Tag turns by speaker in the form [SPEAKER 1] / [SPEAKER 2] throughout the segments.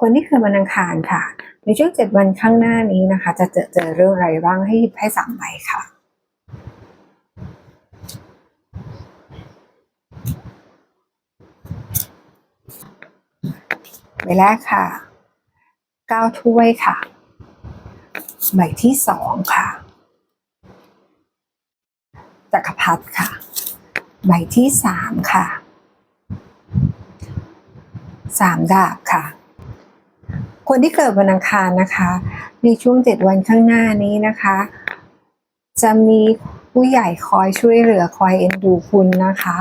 [SPEAKER 1] คนที่เกิดวันอังคารค่ะ ในช่วงเจ็ดวันข้างหน้านี้นะคะ จะเจอเจอเรื่องอะไรบ้างให้หยิบให้สามใบค่ะใบแรกค่ะเก้าถ้วยค่ะ ใบที่สองค่ะจักรพรรดิค่ะ ใบที่สามค่ะสามดาบค่ะ คนที่เกิดวันอังคารนะคะ ในช่วงเจ็ดวันข้างหน้านี้นะคะ จะมีผู้ใหญ่คอยช่วยเหลือคอยเอ็นดูคุณนะคะ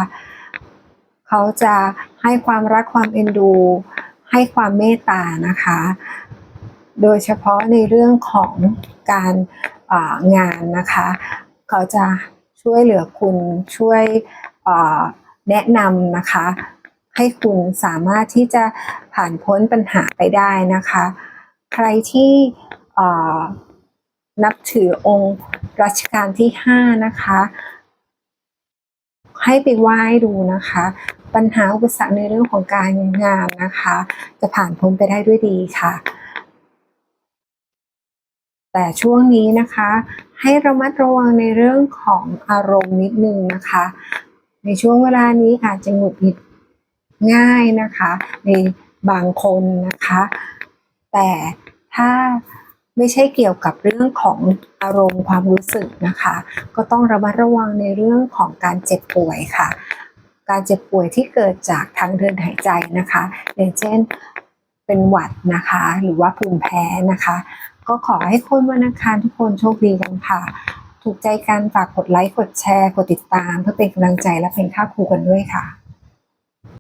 [SPEAKER 1] เขาจะให้ความรักความเอ็นดู ให้ความเมตตานะคะ โดยเฉพาะในเรื่องของการางานนะคะ เขาจะช่วยเหลือคุณช่วยแนะนำนะคะ ให้คุณสามารถที่จะผ่านพ้นปัญหาไปได้นะคะ ใครที่นับถือองค์รัชกาลที่ 5 นะคะ ให้ไปไหว้ดูนะคะ ปัญหาอุปสรรคในเรื่องของการงานนะคะ จะผ่านพ้นไปได้ด้วยดีค่ะ แต่ช่วงนี้นะคะ ให้ระมัดระวังในเรื่องของอารมณ์นิดนึงนะคะ ในช่วงเวลานี้อาจจะหงุดหงิด ง่ายนะคะ ในบางคนนะคะ แต่ถ้าไม่ใช่เกี่ยวกับเรื่องของอารมณ์ความรู้สึกนะคะ ก็ต้องระมัดระวังในเรื่องของการเจ็บป่วยค่ะ การเจ็บป่วยที่เกิดจากทางเดินหายใจนะคะ อย่างเช่นเป็นหวัดนะคะ หรือว่าภูมิแพ้นะคะ ก็ขอให้คนวันอังคารทุกคนโชคดีกันค่ะ ถูกใจกันฝากกดไลค์กดแชร์ กดติดตาม เพื่อเป็นกำลังใจและเป็นค่าครูกันด้วยค่ะ